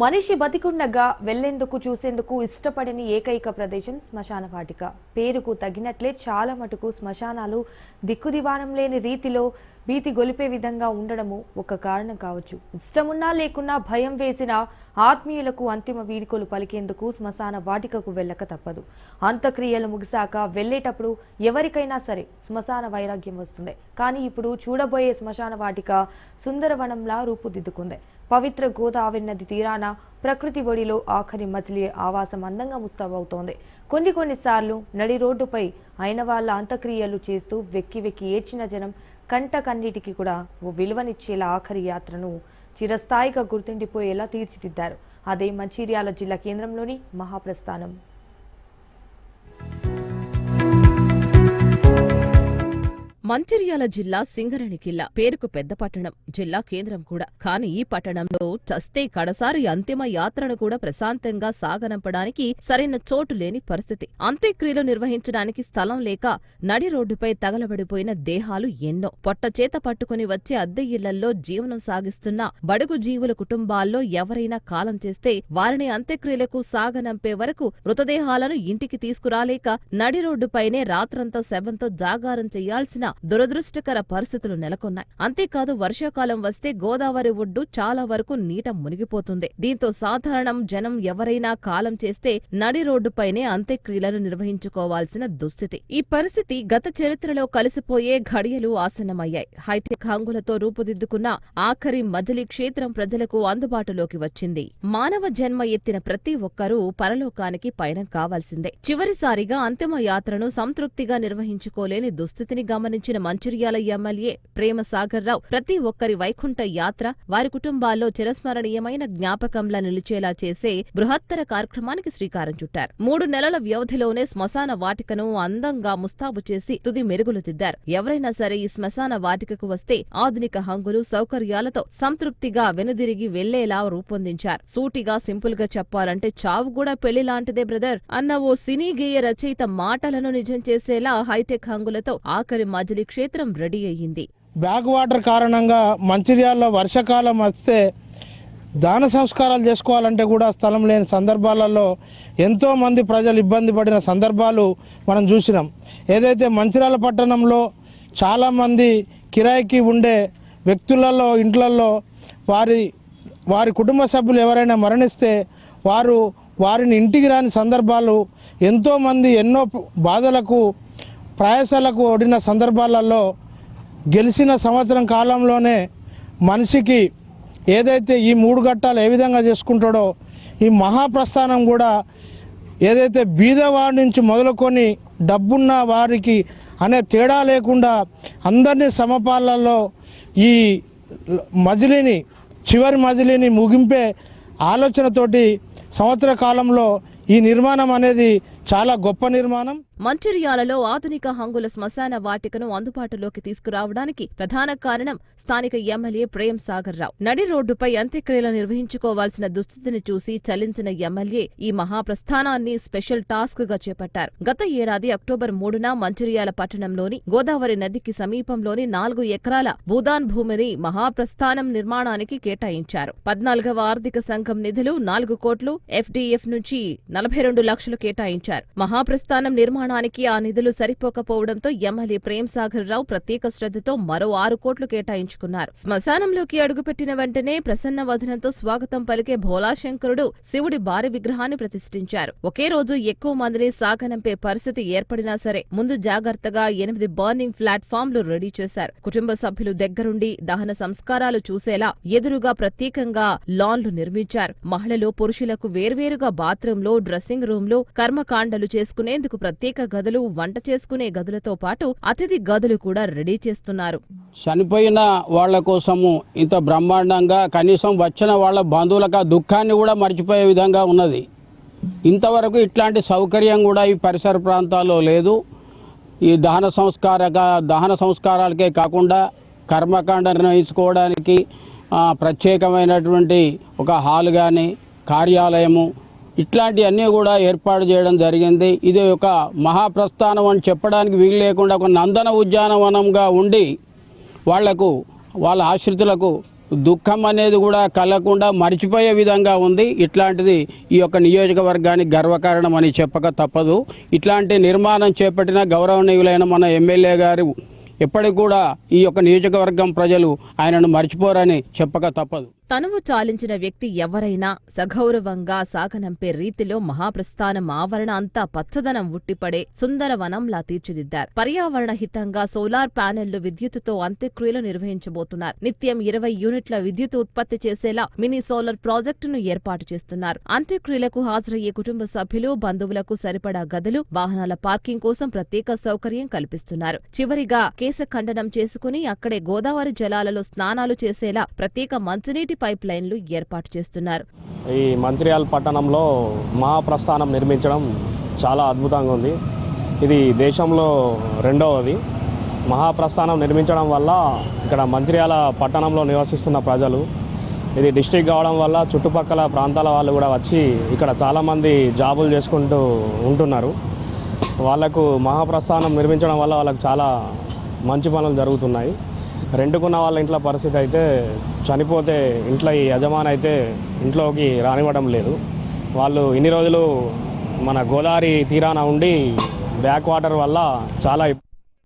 మనిషి బతికుండగా వెళ్ళేందుకు చూసేందుకు ఇష్టపడని ఏకైక ప్రదేశం శ్మశాన వాటిక. పేరుకు తగినట్లే చాలా మటుకు శ్మశానాలు దిక్కుదివానం లేని రీతిలో భీతి గొలిపే విధంగా ఉండడము ఒక కారణం కావచ్చు. ఇష్టమున్నా లేకున్నా భయం వేసిన ఆత్మీయులకు అంతిమ వీడుకోలు పలికేందుకు శ్మశాన వాటికకు వెళ్ళక తప్పదు. అంత్యక్రియలు ముగిశాక వెళ్ళేటప్పుడు ఎవరికైనా సరే శ్మశాన వైరాగ్యం వస్తుంది. కానీ ఇప్పుడు చూడబోయే శ్మశాన వాటిక సుందరవనంలా రూపుదిద్దుకుంది. పవిత్ర గోదావరి నది తీరాన ప్రకృతి ఒడిలో ఆఖరి మజిలీ ఆవాసం అందంగా ముస్తాబవుతోంది. కొన్ని కొన్నిసార్లు నడి రోడ్డుపై అయిన వాళ్ళ అంత్యక్రియలు చేస్తూ వెక్కి వెక్కి ఏడ్చిన జనం కంట కన్నిటికి కూడా ఓ విలువనిచ్చేలా ఆఖరి యాత్రను చిరస్థాయిగా గుర్తుండిపోయేలా తీర్చిదిద్దారు. అదే మంచిర్యాల జిల్లా కేంద్రంలోని మహాప్రస్థానం. మంచిర్యాల జిల్లా సింగరేణి కిల్లా. పేరుకు పెద్ద పట్టణం. జిల్లా కేంద్రం కూడా. కాని ఈ పట్టణంలో చస్తే కడసారి అంతిమ యాత్రను కూడా ప్రశాంతంగా సాగనంపడానికి సరైన చోటు లేని పరిస్థితి. అంత్యక్రియలు నిర్వహించడానికి స్థలం లేక నడి రోడ్డుపై తగలబడిపోయిన దేహాలు ఎన్నో. పొట్టచేత పట్టుకుని వచ్చే అద్దె ఇళ్ళల్లో జీవనం సాగిస్తున్న బడుగు జీవుల కుటుంబాల్లో ఎవరైనా కాలం చేస్తే వారిని అంత్యక్రియలకు సాగనంపే వరకు మృతదేహాలను ఇంటికి తీసుకురాలేక నడి రోడ్డుపైనే రాత్రంతా శవంతో జాగారం చేయాల్సిన దురదృష్టకర పరిస్థితులు నెలకొన్నాయి. అంతేకాదు వర్షాకాలం వస్తే గోదావరి ఒడ్డు చాలా వరకు నీట మునిగిపోతుంది. దీంతో సాధారణం జనం ఎవరైనా కాలం చేస్తే నడి రోడ్డుపైనే అంత్యక్రియలను నిర్వహించుకోవాల్సిన దుస్థితి. ఈ పరిస్థితి గత చరిత్రలో కలిసిపోయే ఘడియలు ఆసన్నమయ్యాయి. హైటెక్ హంగులతో రూపుదిద్దుకున్న ఆఖరి మజిలీ క్షేత్రం ప్రజలకు అందుబాటులోకి వచ్చింది. మానవ జన్మ ఎత్తిన ప్రతి ఒక్కరూ పరలోకానికి పయనం కావాల్సిందే. చివరిసారిగా అంతిమ యాత్రను సంతృప్తిగా నిర్వహించుకోలేని దుస్థితిని గమనించిన మంచిర్యాల ఎమ్మెల్యే ప్రేమ సాగర్ రావు ప్రతి ఒక్కరి వైకుంఠ యాత్ర వారి కుటుంబాల్లో చిరస్మరణీయమైన జ్ఞాపకంలా నిలిచేలా చేసే బృహత్తర కార్యక్రమానికి శ్రీకారం చుట్టారు. మూడు నెలల వ్యవధిలోనే శ్మశాన వాటికను అందంగా ముస్తాబు చేసి తుది మెరుగులు దిద్దారు. ఎవరైనా సరే ఈ శ్మశాన వాటికకు వస్తే ఆధునిక హంగులు సౌకర్యాలతో సంతృప్తిగా వెనుదిరిగి వెళ్ళేలా రూపొందించారు. సూటిగా సింపుల్గా చెప్పాలంటే చావు కూడా పెళ్ళి లాంటిదే బ్రదర్ అన్న ఓ సినీ గేయ రచయిత మాటలను నిజం చేసేలా హైటెక్ హంగులతో ఆఖరి మజిలీ క్షేత్రం రెడీ అయ్యింది. బ్యాక్ వాటర్ కారణంగా మంచిర్యాలలో వర్షాకాలం వస్తే దాన సంస్కారాలు చేసుకోవాలంటే కూడా స్థలం లేని సందర్భాలలో ఎంతోమంది ప్రజలు ఇబ్బంది పడిన సందర్భాలు మనం చూసినాం. ఏదైతే మంచిర్యాల పట్టణంలో చాలామంది కిరాయికి ఉండే వ్యక్తులలో ఇంట్లలో వారి వారి కుటుంబ సభ్యులు ఎవరైనా మరణిస్తే వారు వారిని ఇంటికి రాని సందర్భాలు ఎంతోమంది ఎన్నో బాధలకు ప్రయాసాలకు ఓడిన సందర్భాలలో గెలిచిన సంవత్సరం కాలంలోనే మనిషికి ఏదైతే ఈ మూడు ఘట్టాలు ఏ విధంగా చేసుకుంటాడో ఈ మహాప్రస్థానం కూడా ఏదైతే బీదవాడి నుంచి మొదలుకొని డబ్బున్న వారికి అనే తేడా లేకుండా అందరినీ సమపాలలో ఈ మజిలీని చివరి మజిలీని ముగింపే ఆలోచనతోటి సంవత్సర కాలంలో ఈ నిర్మాణం అనేది చాలా గొప్ప నిర్మాణం. మంచిర్యాలలో ఆధునిక హంగుల శ్మశాన వాటికను అందుబాటులోకి తీసుకురావడానికి ప్రధాన కారణం స్థానిక ఎమ్మెల్యే ప్రేమ్ సాగర్ రావు. నడి రోడ్డుపై అంత్యక్రియలు నిర్వహించుకోవాల్సిన దుస్థితిని చూసి చలించిన ఎమ్మెల్యే ఈ మహాప్రస్థానాన్ని స్పెషల్ టాస్క్గా చేపట్టారు. గత ఏడాది అక్టోబర్ మూడున మంచిర్యాల పట్టణంలోని గోదావరి నదికి సమీపంలోని నాలుగు ఎకరాల భూదాన్ భూమిని మహాప్రస్థానం నిర్మాణానికి కేటాయించారు. పద్నాలుగవ ఆర్థిక సంఘం నిధులు నాలుగు కోట్లు ఎఫ్డీఎఫ్ నుంచి నలభై రెండు లక్షలు కేటాయించారు. మహాప్రస్థానం నిర్మాణానికి ఆ నిధులు సరిపోకపోవడంతో ఎమ్మెల్యే ప్రేమ్ సాగర్ రావు ప్రత్యేక శ్రద్ధతో మరో ఆరు కోట్లు కేటాయించుకున్నారు. శ్మశానంలోకి అడుగుపెట్టిన వెంటనే ప్రసన్న వదనంతో స్వాగతం పలికే భోలాశంకరుడు శివుడి భారీ విగ్రహాన్ని ప్రతిష్ఠించారు. ఒకే రోజు ఎక్కువ మందిని సాగనంపే పరిస్థితి ఏర్పడినా సరే ముందు జాగ్రత్తగా ఎనిమిది బర్నింగ్ ప్లాట్ఫామ్లు రెడీ చేశారు. కుటుంబ సభ్యులు దగ్గరుండి దహన సంస్కారాలు చూసేలా ఎదురుగా ప్రత్యేకంగా లాన్లు నిర్మించారు. మహిళలు పురుషులకు వేర్వేరుగా బాత్రూంలో డ్రెస్సింగ్ రూమ్లు కర్మకాండలు చేసుకునేందుకు ప్రత్యేక గదులు వంట చేసుకునే గదులతో పాటు అతిథి గదులు కూడా రెడీ చేస్తున్నారు. చనిపోయిన వాళ్ళ కోసము ఇంత బ్రహ్మాండంగా కనీసం వచ్చిన వాళ్ళ బంధువులకు ఆ దుఃఖాన్ని కూడా మర్చిపోయే విధంగా ఉన్నది. ఇంతవరకు ఇట్లాంటి సౌకర్యం కూడా ఈ పరిసర ప్రాంతాల్లో లేదు. ఈ దహన సంస్కారక దహన సంస్కారాలకే కాకుండా కర్మకాండ నిర్వహించుకోవడానికి ప్రత్యేకమైనటువంటి ఒక హాల్ కానీ కార్యాలయము ఇట్లాంటివన్నీ కూడా ఏర్పాటు చేయడం జరిగింది. ఇది ఒక మహాప్రస్థానం అని చెప్పడానికి వీలు లేకుండా ఒక నందన ఉద్యానవనంగా ఉండి వాళ్ళకు వాళ్ళ ఆశ్రితులకు దుఃఖం అనేది కూడా కలగకుండా మర్చిపోయే విధంగా ఉంది. ఇట్లాంటిది ఈ యొక్క నియోజకవర్గానికి గర్వకారణం అని చెప్పక తప్పదు. ఇట్లాంటి నిర్మాణం చేపట్టిన గౌరవనీయులైన మన ఎమ్మెల్యే గారు ఎప్పటికి కూడా ఈ యొక్క నియోజకవర్గం ప్రజలు ఆయనను మర్చిపోరని చెప్పక తప్పదు. తనువు చాలించిన వ్యక్తి ఎవరైనా సగౌరవంగా సాగనంపే రీతిలో మహాప్రస్థానం ఆవరణ అంతా పచ్చదనం ఉట్టిపడే సుందరవనంలా తీర్చిదిద్దారు. పర్యావరణ హితంగా సోలార్ ప్యానెళ్ళు విద్యుత్తుతో అంత్యక్రియలు నిర్వహించబోతున్నారు. నిత్యం ఇరవై యూనిట్ల విద్యుత్ ఉత్పత్తి చేసేలా మినీ సోలార్ ప్రాజెక్టును ఏర్పాటు చేస్తున్నారు. అంత్యక్రియలకు హాజరయ్యే కుటుంబ సభ్యులు బంధువులకు సరిపడా గదులు వాహనాల పార్కింగ్ కోసం ప్రత్యేక సౌకర్యం కల్పిస్తున్నారు. చివరిగా కేశ ఖండనం చేసుకుని అక్కడే గోదావరి జలాలలో స్నానాలు చేసేలా ప్రత్యేక మంచినీటి పైప్ లైన్లు ఏర్పాటు చేస్తున్నారు. ఈ మంచిర్యాల పట్టణంలో మహాప్రస్థానం నిర్మించడం చాలా అద్భుతంగా ఉంది. ఇది దేశంలో రెండవది. మహాప్రస్థానం నిర్మించడం వల్ల ఇక్కడ మంచిర్యాల పట్టణంలో నివసిస్తున్న ప్రజలు ఇది డిస్టిక్ కావడం వల్ల చుట్టుపక్కల ప్రాంతాల వాళ్ళు కూడా వచ్చి ఇక్కడ చాలామంది జాబులు చేసుకుంటూ ఉంటున్నారు. వాళ్ళకు మహాప్రస్థానం నిర్మించడం వల్ల వాళ్ళకు చాలా మంచి పనులు జరుగుతున్నాయి. రెండుకున్న వాళ్ళ ఇంట్లో పరిస్థితి అయితే చనిపోతే ఇంట్లో ఈ యజమాని అయితే ఇంట్లోకి రానివ్వడం లేదు. వాళ్ళు ఇన్ని రోజులు మన గోదావరి తీరాన ఉండి బ్యాక్ వాటర్ వల్ల చాలా